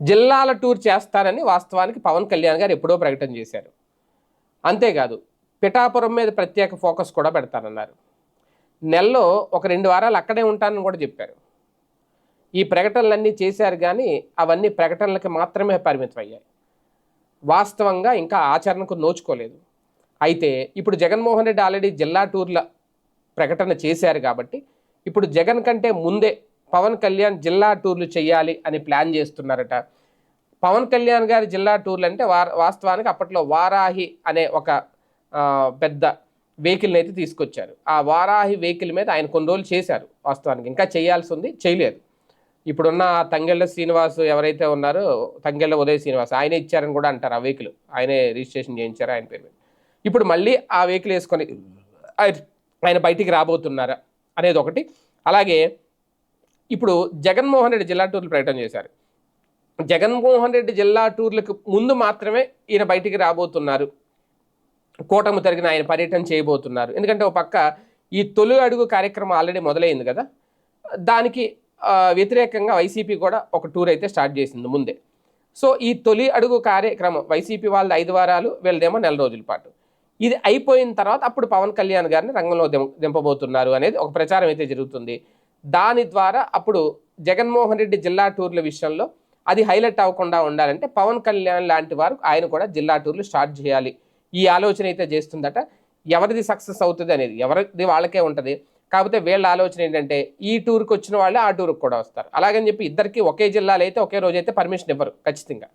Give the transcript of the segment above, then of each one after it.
జిల్లాల టూర్ చేస్తారని వాస్తవానికి పవన్ కళ్యాణ్ గారు ఎప్పుడో ప్రకటన చేశారు. అంతేకాదు పిఠాపురం మీద ప్రత్యేక ఫోకస్ కూడా పెడతానన్నారు. నెలలో ఒక రెండు వారాలు అక్కడే ఉంటానని కూడా చెప్పారు. ఈ ప్రకటనలన్నీ చేశారు కానీ అవన్నీ ప్రకటనలకి మాత్రమే పరిమితం అయ్యాయి వాస్తవంగా ఇంకా ఆచరణకు నోచుకోలేదు. అయితే ఇప్పుడు జగన్మోహన్ రెడ్డి ఆల్రెడీ జిల్లా టూర్ల ప్రకటన చేశారు కాబట్టి ఇప్పుడు జగన్ కంటే ముందే పవన్ కళ్యాణ్ జిల్లా టూర్లు చేయాలి అని ప్లాన్ చేస్తున్నారట. పవన్ కళ్యాణ్ గారి జిల్లా టూర్లు అంటే వా వాస్తవానికి అప్పట్లో వారాహి అనే ఒక పెద్ద వెహికల్ని అయితే తీసుకొచ్చారు. ఆ వారాహి వెహికల్ మీద ఆయన కొన్ని రోజులు చేశారు వాస్తవానికి. ఇంకా చేయాల్సి ఉంది చేయలేదు. ఇప్పుడున్న తంగెళ్ళ శ్రీనివాస్ ఎవరైతే ఉన్నారో తంగెళ్ళ ఉదయ శ్రీనివాస్ ఆయనే ఇచ్చారని కూడా అంటారు ఆ వెహికల్. ఆయనే రిజిస్ట్రేషన్ చేయించారు ఆయన పేరు మీద. ఇప్పుడు మళ్ళీ ఆ వెహికల్ వేసుకొని ఆయన బయటికి రాబోతున్నారా అనేది ఒకటి. అలాగే ఇప్పుడు జగన్మోహన్ రెడ్డి జిల్లా టూర్లు ప్రకటన చేశారు. జగన్మోహన్ రెడ్డి జిల్లా టూర్లకు ముందు మాత్రమే ఈయన బయటికి రాబోతున్నారు. కూటమి తరిగిన ఆయన పర్యటన చేయబోతున్నారు. ఎందుకంటే ఒక పక్క ఈ తొలి అడుగు కార్యక్రమం ఆల్రెడీ మొదలైంది కదా. దానికి వ్యతిరేకంగా వైసీపీ కూడా ఒక టూర్ అయితే స్టార్ట్ చేసింది ముందే. సో ఈ తొలి అడుగు కార్యక్రమం వైసీపీ వాళ్ళది ఐదు వారాలు వీళ్ళదేమో నెల రోజుల పాటు. ఇది అయిపోయిన తర్వాత అప్పుడు పవన్ కళ్యాణ్ గారిని రంగంలో దిం దింపబోతున్నారు అనేది ఒక ప్రచారం అయితే జరుగుతుంది. దాని ద్వారా అప్పుడు జగన్మోహన్ రెడ్డి జిల్లా టూర్ల విషయంలో అది హైలైట్ అవ్వకుండా ఉండాలంటే పవన్ కళ్యాణ్ లాంటి వారు ఆయన కూడా జిల్లా టూర్లు స్టార్ట్ చేయాలి. ఈ ఆలోచన అయితే చేస్తుందట. ఎవరిది సక్సెస్ అవుతుంది అనేది ఎవరిది వాళ్ళకే ఉంటుంది. కాకపోతే వీళ్ళ ఆలోచన ఏంటంటే ఈ టూర్కి వచ్చిన వాళ్ళే ఆ టూర్కి కూడా వస్తారు. అలాగని చెప్పి ఇద్దరికి ఒకే జిల్లాలో అయితే ఒకే రోజు అయితే పర్మిషన్ ఇవ్వరు ఖచ్చితంగా.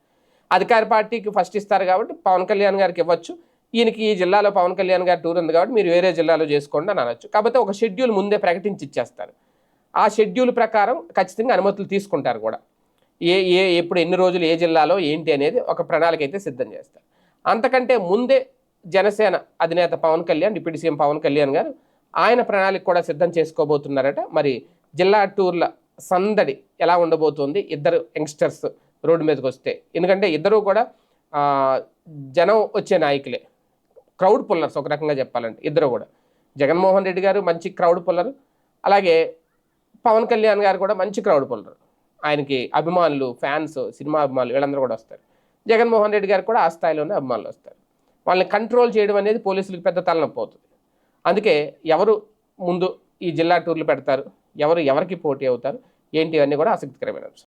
అధికార పార్టీకి ఫస్ట్ ఇస్తారు కాబట్టి పవన్ కళ్యాణ్ గారికి ఇవ్వచ్చు. ఈయనకి ఈ జిల్లాలో పవన్ కళ్యాణ్ గారి టూర్ ఉంది కాబట్టి మీరు వేరే జిల్లాలో చేసుకోండి అని అనొచ్చు. కాకపోతే ఒక షెడ్యూల్ ముందే ప్రకటించి ఇచ్చేస్తారు. ఆ షెడ్యూల్ ప్రకారం ఖచ్చితంగా అనుమతులు తీసుకుంటారు కూడా. ఏ ఏ ఎప్పుడు ఎన్ని రోజులు ఏ జిల్లాలో ఏంటి అనేది ఒక ప్రణాళిక అయితే సిద్ధం చేస్తారు. అంతకంటే ముందే జనసేన అధినేత పవన్ కళ్యాణ్ డిప్యూటీ సీఎం పవన్ కళ్యాణ్ గారు ఆయన ప్రణాళిక కూడా సిద్ధం చేసుకోబోతున్నారట. మరి జిల్లా టూర్ల సందడి ఎలా ఉండబోతుంది? ఇద్దరు యంగ్స్టర్స్ రోడ్డు మీదకి వస్తే. ఎందుకంటే ఇద్దరు కూడా జనం వచ్చే నాయకులే. క్రౌడ్ పుల్లర్స్ ఒక రకంగా చెప్పాలంటే ఇద్దరు కూడా. జగన్మోహన్ రెడ్డి గారు మంచి క్రౌడ్ పుల్లర్. అలాగే పవన్ కళ్యాణ్ గారు కూడా మంచి క్రౌడ్ పుల్లర్ ఆయనకి అభిమానులు ఫ్యాన్స్ సినిమా అభిమానులు వీళ్ళందరూ కూడా వస్తారు. జగన్మోహన్ రెడ్డి గారు కూడా ఆ స్థాయిలోనే అభిమానులు వస్తారు. వాళ్ళని కంట్రోల్ చేయడం అనేది పోలీసులకు పెద్ద తలనొప్పి అవుతుంది. అందుకే ఎవరు ముందు ఈ జిల్లా టూర్లు పెడతారు? ఎవరు ఎవరికి పోటీ అవుతారు? ఏంటి అన్నీ కూడా ఆసక్తికరమైన అంశం